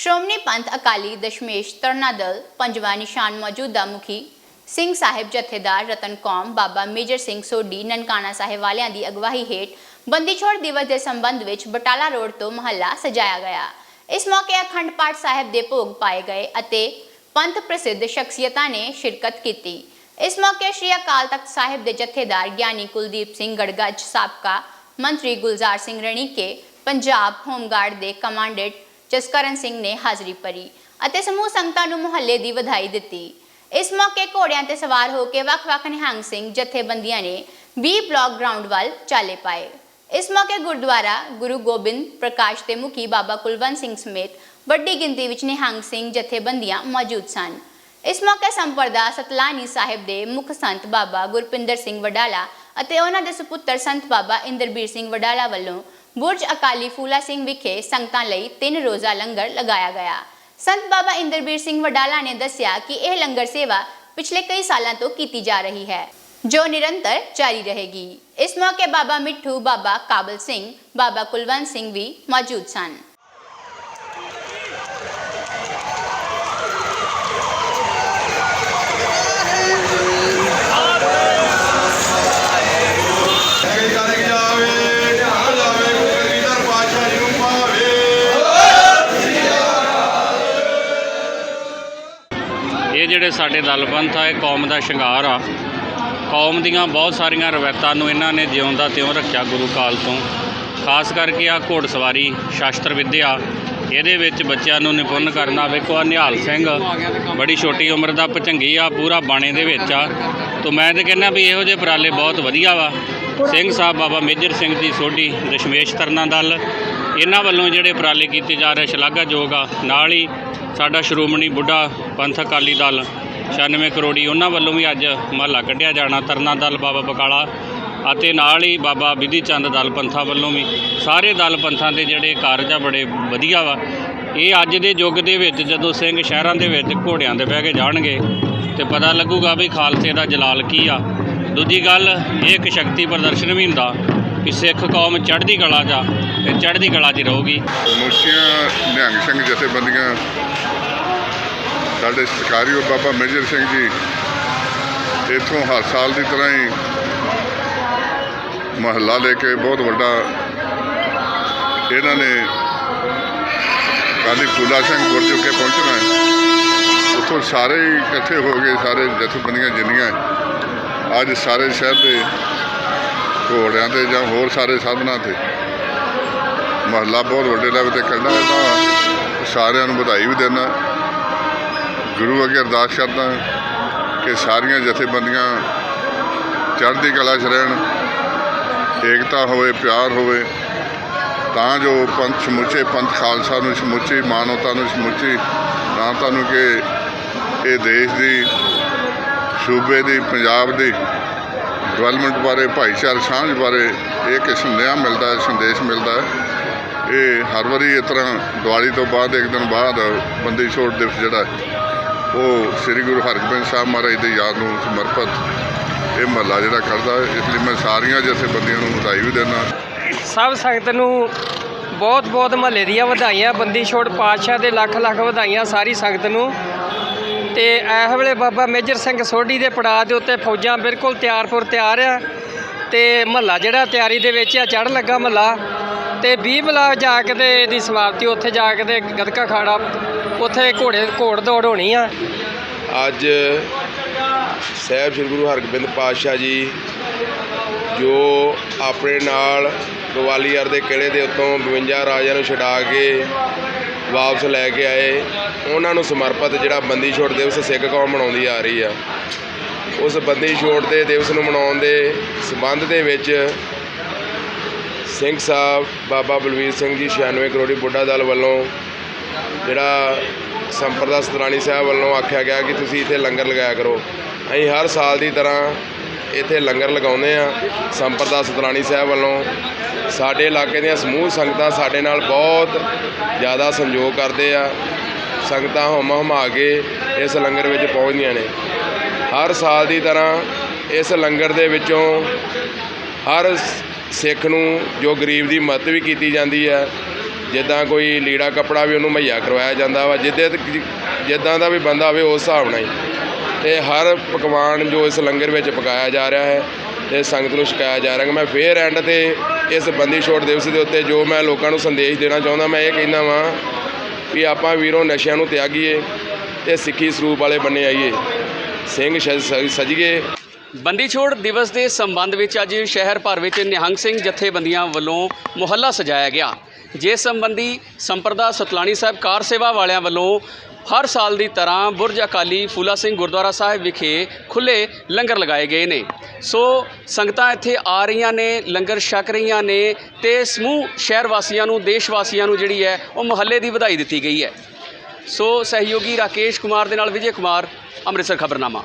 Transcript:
ਸ਼੍ਰੋਮਣੀ ਪੰਥ ਅਕਾਲੀ ਦਸ਼ਮੇਸ਼ ਤਰਨਾ ਦਲ ਪੰਜਵਾਂ ਨਿਸ਼ਾਨ ਮੌਜੂਦਾ ਮੁਖੀ ਸਿੰਘ ਸਾਹਿਬ ਜਥੇਦਾਰ ਰਤਨ ਕੌਮ ਬਾਬਾ ਮੇਜਰ ਸਿੰਘ ਸੋਢੀ ਨਨਕਾਣਾ ਸਾਹਿਬ ਵਾਲਿਆਂ ਦੀ ਅਗਵਾਈ ਹੇਠ ਬੰਦੀ ਛੋੜ ਦਿਵਸ ਦੇ ਸੰਬੰਧ ਵਿੱਚ ਬਟਾਲਾ ਰੋਡ ਤੋਂ ਮਹੱਲਾ ਸਜਾਇਆ ਗਿਆ। ਇਸ ਮੌਕੇ ਅਖੰਡ ਪਾਠ ਸਾਹਿਬ ਦੇ ਭੋਗ ਪਾਏ ਗਏ ਅਤੇ ਪੰਥ ਪ੍ਰਸਿੱਧ ਸ਼ਖਸੀਅਤਾਂ ਨੇ ਸ਼ਿਰਕਤ ਕੀਤੀ। ਇਸ ਮੌਕੇ ਸ਼੍ਰੀ ਅਕਾਲ ਤਖਤ ਸਾਹਿਬ ਦੇ ਜਥੇਦਾਰ ਗਿਆਨੀ ਕੁਲਦੀਪ ਸਿੰਘ ਗੜਗੱਜ ਸਾਬਕਾ ਮੰਤਰੀ ਗੁਲਜ਼ਾਰ ਸਿੰਘ ਰਣੀਕੇ, ਪੰਜਾਬ ਹੋਮਗਾਰਡ ਦੇ ਕਮਾਂਡੈਂਟ ਜਸਕਰਨ ਸਿੰਘ ਨੇ ਹਾਜ਼ਰੀ ਭਰੀ ਅਤੇ ਸਮੂਹ ਸੰਗਤਾਂ ਨੂੰ ਮੁਹੱਲੇ ਦੀ ਵਧਾਈ ਦਿੱਤੀ। ਇਸ ਮੌਕੇ ਘੋੜਿਆਂ ਤੇ ਸਵਾਰ ਹੋ ਕੇ ਵੱਖ-ਵੱਖ ਨਿਹੰਗ ਸਿੰਘ ਜਥੇਬੰਦੀਆਂ ਨੇ 20 ਬਲਾਕ ਗਰਾਊਂਡ ਵੱਲ ਚਾਲੇ ਪਾਏ। ਇਸ ਮੌਕੇ ਗੁਰਦੁਆਰਾ ਗੁਰੂ ਗੋਬਿੰਦ ਪ੍ਰਕਾਸ਼ ਦੇ ਮੁਖੀ ਬਾਬਾ ਕੁਲਵੰਤ ਸਿੰਘ ਸਮੇਤ ਵੱਡੀ ਗਿਣਤੀ ਵਿੱਚ ਨਿਹੰਗ ਸਿੰਘ ਜਥੇਬੰਦੀਆਂ ਮੌਜੂਦ ਸਨ। ਇਸ ਮੌਕੇ ਸੰਪਰਦਾ ਸਤਲਾਨੀ ਸਾਹਿਬ ਦੇ ਮੁੱਖ ਸੰਤ ਬਾਬਾ ਗੁਰਪਿੰਦਰ ਸਿੰਘ ਵਡਾਲਾ ਅਤੇ ਉਹਨਾਂ ਦੇ ਸੁਪੁੱਤਰ ਸੰਤ ਬਾਬਾ ਇੰਦਰਬੀਰ ਸਿੰਘ ਵਡਾਲਾ ਵੱਲੋਂ ਬੁਰਜ ਅਕਾਲੀ ਫੂਲਾ ਸਿੰਘ ਵਿਖੇ ਸੰਗਤਾਂ ਲਈ ਤਿੰਨ ਰੋਜ਼ਾ ਲੰਗਰ ਲਗਾਇਆ ਗਿਆ। ਸੰਤ ਬਾਬਾ ਇੰਦਰਬੀਰ ਸਿੰਘ ਵਡਾਲਾ ਨੇ ਦੱਸਿਆ ਕਿ ਇਹ ਲੰਗਰ ਸੇਵਾ ਪਿਛਲੇ ਕਈ ਸਾਲਾਂ ਤੋਂ ਕੀਤੀ ਜਾ ਰਹੀ ਹੈ, ਜੋ ਨਿਰੰਤਰ ਜਾਰੀ ਰਹੇਗੀ। ਇਸ ਮੌਕੇ ਬਾਬਾ ਮਿੱਠੂ, ਬਾਬਾ ਕਾਬਲ ਸਿੰਘ, ਬਾਬਾ ਕੁਲਵੰਤ ਸਿੰਘ ਵੀ ਮੌਜੂਦ ਸਨ। ਜਿਹੜੇ ਸਾਡੇ ਦਲ ਪੰਥ ਆ, ਇਹ ਕੌਮ ਦਾ ਸ਼ਿੰਗਾਰ ਆ। ਕੌਮ ਦੀਆਂ ਬਹੁਤ ਸਾਰੀਆਂ ਰਵਾਇਤਾਂ ਨੂੰ ਇਹਨਾਂ ਨੇ ਜਿਉਂਦਾ ਤਿਉਂ ਰੱਖਿਆ ਗੁਰੂ ਕਾਲ ਤੋਂ। ਖਾਸ ਕਰਕੇ ਆ ਘੋੜਸਵਾਰੀ ਸ਼ਾਸਤਰ ਵਿੱਦਿਆ, ਇਹਦੇ ਵਿੱਚ ਬੱਚਿਆਂ ਨੂੰ ਨਿਪੁੰਨ ਕਰਨਾ ਵੇਖੋ ਆ ਨਿਹਾਲ ਸਿੰਘ ਬੜੀ ਛੋਟੀ ਉਮਰ ਦਾ ਭਚੰਗੀ ਆ, ਪੂਰਾ ਬਾਣੇ ਦੇ ਵਿੱਚ ਆ। ਤੋਂ ਮੈਂ ਤੇ ਕਹਿੰਦਾ ਵੀ ਇਹੋ ਜਿਹੇ ਉਪਰਾਲੇ ਬਹੁਤ ਵਧੀਆ ਵਾ। ਸਿੰਘ ਸਾਹਿਬ ਬਾਬਾ ਮੇਜਰ ਸਿੰਘ ਦੀ ਸੋਢੀ ਦਸ਼ਮੇਸ਼ ਤਰਨਾ ਦਲ, ਇਹਨਾਂ ਵੱਲੋਂ ਜਿਹੜੇ ਉਪਰਾਲੇ ਕੀਤੇ ਜਾ ਰਹੇ, ਸ਼ਲਾਘਾਯੋਗ ਆ। ਨਾਲ ਹੀ ਸਾਡਾ ਸ਼੍ਰੋਮਣੀ ਬੁੱਢਾ ਪੰਥ ਅਕਾਲੀ ਦਲ 96 ਕਰੋੜੀ ਉਹਨਾਂ ਵੱਲੋਂ ਵੀ ਅੱਜ ਮਹੱਲਾ ਕੱਢਿਆ ਜਾਣਾ ਤਰਨਾ ਦਲ ਬਾਬਾ ਬਕਾਲਾ ਅਤੇ ਨਾਲ ਹੀ ਬਾਬਾ ਵਿਧੀ ਚੰਦ ਦਲ ਪੰਥਾਂ ਵੱਲੋਂ ਵੀ। ਸਾਰੇ ਦਲ ਪੰਥਾਂ ਦੇ ਜਿਹੜੇ ਕਾਰਜ ਆ ਬੜੇ ਵਧੀਆ ਵਾ। ਇਹ ਅੱਜ ਦੇ ਯੁੱਗ ਦੇ ਵਿੱਚ ਜਦੋਂ ਸਿੰਘ ਸ਼ਹਿਰਾਂ ਦੇ ਵਿੱਚ ਘੋੜਿਆਂ ਤੇ ਬਹਿ ਕੇ ਜਾਣਗੇ ਤੇ ਪਤਾ ਲੱਗੂਗਾ ਵੀ ਖਾਲਸੇ ਦਾ ਜਲਾਲ ਕੀ ਆ। ਦੂਜੀ ਗੱਲ, ਇਹ ਇੱਕ ਸ਼ਕਤੀ ਪ੍ਰਦਰਸ਼ਨ ਵੀ ਹੁੰਦਾ। ਕਿ ਸਿੱਖ ਕੌਮ ਚੜ੍ਹਦੀ ਕਲਾ 'ਚ ਆ ਤੇ ਚੜ੍ਹਦੀ ਕਲਾ 'ਚ ਹੀ ਰਹੂਗੀ। ਮੁਰਸ਼ੀਆਂ ਨਿਹੰਗ ਸਿੰਘ ਜਥੇਬੰਦੀਆਂ, ਸਾਡੇ ਸਤਿਕਾਰਯੋਗ ਬਾਬਾ ਮੇਜਰ ਸਿੰਘ ਜੀ, ਇੱਥੋਂ ਹਰ ਸਾਲ ਦੀ ਤਰ੍ਹਾਂ ਹੀ ਮਹੱਲਾ ਲੈ ਕੇ ਬਹੁਤ ਵੱਡਾ ਇਹਨਾਂ ਨੇ ਕਾਲੀ ਫੂਲਾ ਸਿੰਘ ਗੁਰਜੂ ਪਹੁੰਚਣਾ ਹੈ। ਉੱਥੋਂ ਸਾਰੇ ਇਕੱਠੇ ਹੋ ਗਏ ਸਾਰੇ ਜਥੇਬੰਦੀਆਂ ਜਿੰਨੀਆਂ ਅੱਜ ਸਾਰੇ ਸ਼ਹਿਰ ਦੇ ਘੋੜਿਆਂ ਤੇ ਜਾਂ ਹੋਰ ਸਾਰੇ ਸਾਧਨਾਂ ਤੇ। ਮਹੱਲਾ ਬਹੁਤ ਵੱਡੇ ਲੈਵਲ ਤੇ ਕੱਢਣਾ ਹੈ ਤਾਂ ਸਾਰਿਆਂ ਨੂੰ ਵਧਾਈ ਵੀ ਦੇਣਾ ਗੁਰੂ ਅੱਗੇ ਅਰਦਾਸ ਕਰਦਾ ਕਿ ਸਾਰੀਆਂ ਜਥੇਬੰਦੀਆਂ ਚੜ੍ਹਦੀ ਕਲਾ 'ਚ ਰਹਿਣ, ਏਕਤਾ ਹੋਵੇ, ਪਿਆਰ ਹੋਵੇ। ਤਾਂ ਜੋ ਪੰਥ ਸਮੁੱਚੇ, ਪੰਥ ਖਾਲਸਾ ਨੂੰ ਸਮੁੱਚੀ, ਮਾਨਵਤਾ ਨੂੰ ਸਮੁੱਚੀ ਮਾਨਵਤਾ ਤੁਹਾਨੂੰ ਕਿ ਇਹ ਦੇਸ਼ ਦੀ, ਸੂਬੇ ਦੀ, ਪੰਜਾਬ ਦੀ ਡਿਵੈਲਪਮੈਂਟ ਬਾਰੇ, ਭਾਈਚਾਰਕ ਸਾਂਝ ਬਾਰੇ ਇਹ ਇੱਕ ਸੁਨੇਹਾ ਮਿਲਦਾ ਸੰਦੇਸ਼ ਮਿਲਦਾ ਇਹ ਹਰ ਵਾਰੀ ਇਸ ਤਰ੍ਹਾਂ ਦੀਵਾਲੀ ਤੋਂ ਬਾਅਦ, ਇੱਕ ਦਿਨ ਬਾਅਦ ਬੰਦੀ ਛੋੜ ਦਿਵਸ ਜਿਹੜਾ ਉਹ ਸ੍ਰੀ ਗੁਰੂ ਹਰਗੋਬਿੰਦ ਸਾਹਿਬ ਮਹਾਰਾਜ ਦੀ ਯਾਦ ਨੂੰ ਸਮਰਪਿਤ ਇਹ ਮਹੱਲਾ ਜਿਹੜਾ ਕਰਦਾ ਇਸ ਲਈ ਮੈਂ ਸਾਰੀਆਂ ਜਥੇਬੰਦੀਆਂ ਨੂੰ ਵਧਾਈ ਵੀ ਦਿੰਦਾ ਸਭ ਸੰਗਤ ਨੂੰ ਬਹੁਤ ਬਹੁਤ ਮਹੱਲੇ ਦੀਆਂ ਵਧਾਈਆਂ, ਬੰਦੀ ਛੋੜ ਪਾਤਸ਼ਾਹ ਦੇ ਲੱਖ ਲੱਖ ਵਧਾਈਆਂ ਸਾਰੀ ਸੰਗਤ ਨੂੰ। ਤੇ ਇਸ ਵੇਲੇ ਬਾਬਾ ਮੇਜਰ ਸਿੰਘ ਸੋਢੀ ਦੇ ਪੜਾਅ ਦੇ ਉੱਤੇ ਫੌਜਾਂ ਬਿਲਕੁਲ ਤਿਆਰਪੁਰ ਤਿਆਰ ਆ ਤੇ ਮਹੱਲਾ ਜਿਹੜਾ ਤਿਆਰੀ ਦੇ ਵਿੱਚ ਆ, ਚੜ੍ਹਨ ਲੱਗਾ ਮਹੱਲਾ ਤੇ 20 ਬਲਾਕ ਜਾ ਕੇ ਤੇ ਇਹਦੀ ਸਮਾਪਤੀ, ਉੱਥੇ ਜਾ ਕੇ ਤੇ ਗਦਕਾ ਖਾੜਾ, ਉੱਥੇ ਘੋੜੇ, ਘੋੜ ਦੌੜ ਹੋਣੀ ਆ। ਅੱਜ ਸਾਹਿਬ ਸ੍ਰੀ ਗੁਰੂ ਹਰਗੋਬਿੰਦ ਪਾਤਸ਼ਾਹ ਜੀ, ਜੋ ਆਪਣੇ ਨਾਲ ਗਵਾਲੀਅਰ ਦੇ ਕਿਲੇ ਦੇ ਉੱਤੋਂ 52 ਰਾਜਿਆਂ ਨੂੰ ਛਡਾ ਕੇ ਵਾਪਸ ਲੈ ਕੇ ਆਏ। ਉਹਨਾਂ ਨੂੰ ਸਮਰਪਿਤ ਜਿਹੜਾ ਬੰਦੀ ਛੋੜ ਦਿਵਸ ਸਿੱਖ ਕੌਮ ਮਨਾਉਂਦੀ ਆ ਰਹੀ ਆ। ਉਸ ਬੰਦੀ ਛੋੜ ਦੇ ਦਿਵਸ ਨੂੰ ਮਨਾਉਣ ਦੇ ਸਬੰਧ ਦੇ ਵਿੱਚ ਸਿੰਘ ਸਾਹਿਬ, ਬਾਬਾ ਬਲਵੀਰ ਸਿੰਘ ਜੀ 96 ਕਰੋੜੀ ਬੁੱਢਾ ਦਲ ਵੱਲੋਂ ਜਿਹੜਾ ਸੰਪਰਦਾ ਸਤਰਾਣੀ ਸਾਹਿਬ ਵੱਲੋਂ ਆਖਿਆ ਗਿਆ ਕਿ ਤੁਸੀਂ ਇੱਥੇ ਲੰਗਰ ਲਗਾਇਆ ਕਰੋ। ਅਸੀਂ ਹਰ ਸਾਲ ਦੀ ਤਰ੍ਹਾਂ ਇੱਥੇ ਲੰਗਰ ਲਗਾਉਂਦੇ ਆ ਸੰਪਰਦਾ ਸਤਰਾਣੀ ਸਾਹਿਬ ਵੱਲੋਂ। ਸਾਡੇ ਇਲਾਕੇ ਦੀਆਂ ਸਮੂਹ ਸੰਗਤਾਂ ਸਾਡੇ ਨਾਲ ਬਹੁਤ ਜ਼ਿਆਦਾ ਸੰਯੋਗ ਕਰਦੇ ਆ। ਸੰਗਤਾਂ ਹੁਮ ਹੁਮਾ ਕੇ ਇਸ ਲੰਗਰ ਵਿੱਚ ਪਹੁੰਚਦੀਆਂ ਨੇ। ਹਰ ਸਾਲ ਦੀ ਤਰ੍ਹਾਂ ਇਸ ਲੰਗਰ ਦੇ ਵਿੱਚੋਂ ਹਰ ਸਿੱਖ ਨੂੰ ਜੋ ਗਰੀਬ ਦੀ ਮਦਦ ਵੀ ਕੀਤੀ ਜਾਂਦੀ ਹੈ ਜਿੱਦਾਂ ਕੋਈ ਲੀੜਾ ਕੱਪੜਾ ਵੀ ਉਹਨੂੰ ਮੁਹੱਈਆ ਕਰਵਾਇਆ ਜਾਂਦਾ ਵਾ, ਜਿੱਦੇ ਜਿੱਦਾਂ ਦਾ ਵੀ ਬੰਦਾ ਹੋਵੇ ਉਸ ਹਿਸਾਬ ਨਾਲ ਹੀ। ਤੇ ਹਰ ਪਕਵਾਨ ਜੋ ਇਸ ਲੰਗਰ ਵਿੱਚ ਪਕਾਇਆ ਜਾ ਰਿਹਾ ਹੈ ਤੇ ਸੰਗਤ ਨੂੰ ਛਕਾਇਆ ਜਾ ਰਿਹਾ ਹੈ। ਮੈਂ ਫੇਰ ਐਂਡ ਤੇ ਇਸ ਬੰਦੀ ਛੋੜ ਦਿਵਸ ਦੇ ਉੱਤੇ ਜੋ ਮੈਂ ਲੋਕਾਂ ਨੂੰ ਸੰਦੇਸ਼ ਦੇਣਾ ਚਾਹੁੰਦਾ, ਮੈਂ ਇਹ ਕਹਿੰਦਾ ਵਾਂ ਵੀ ਆਪਾਂ ਵੀਰੋ ਨਸ਼ਿਆਂ ਨੂੰ ਤਿਆਗੀਏ ਤੇ ਸਿੱਖੀ ਸਰੂਪ ਵਾਲੇ ਬੰਨੇ ਆਈਏ। ਸਿੰਘ ਸਜ- ਸਜ- ਸਜੀਏ। ਬੰਦੀ ਛੋੜ ਦਿਵਸ ਦੇ ਸੰਬੰਧ ਵਿੱਚ ਅੱਜ ਸ਼ਹਿਰ ਭਰ ਵਿੱਚ ਨਿਹੰਗ ਸਿੰਘ ਜਥੇਬੰਦੀਆਂ ਵੱਲੋਂ ਮੁਹੱਲਾ ਸਜਾਇਆ ਗਿਆ। ਜਿਸ ਸੰਬੰਧੀ ਸੰਪਰਦਾ ਸਤਲਾਣੀ ਸਾਹਿਬ ਕਾਰ ਸੇਵਾ ਵਾਲਿਆਂ ਵੱਲੋਂ ਹਰ ਸਾਲ ਦੀ ਤਰ੍ਹਾਂ ਬੁਰਜ ਅਕਾਲੀ ਫੂਲਾ ਸਿੰਘ ਗੁਰਦੁਆਰਾ ਸਾਹਿਬ ਵਿਖੇ ਖੁੱਲੇ ਲੰਗਰ ਲਗਾਏ ਗਏ ਨੇ। ਸੋ ਸੰਗਤਾਂ ਇੱਥੇ ਆ ਰਹੀਆਂ ਨੇ, ਲੰਗਰ ਛਕ ਰਹੀਆਂ ਨੇ ਤੇ ਸਮੂਹ ਸ਼ਹਿਰ ਵਾਸੀਆਂ ਨੂੰ, ਦੇਸ਼ ਵਾਸੀਆਂ ਨੂੰ ਜਿਹੜੀ ਹੈ ਉਹ ਮੁਹੱਲੇ ਦੀ ਵਧਾਈ ਦਿੱਤੀ ਗਈ ਹੈ। ਸੋ ਸਹਿਯੋਗੀ ਰਾਕੇਸ਼ ਕੁਮਾਰ ਦੇ ਨਾਲ ਵਿਜੇ ਕੁਮਾਰ, ਅੰਮ੍ਰਿਤਸਰ ਖਬਰਨਾਮਾ।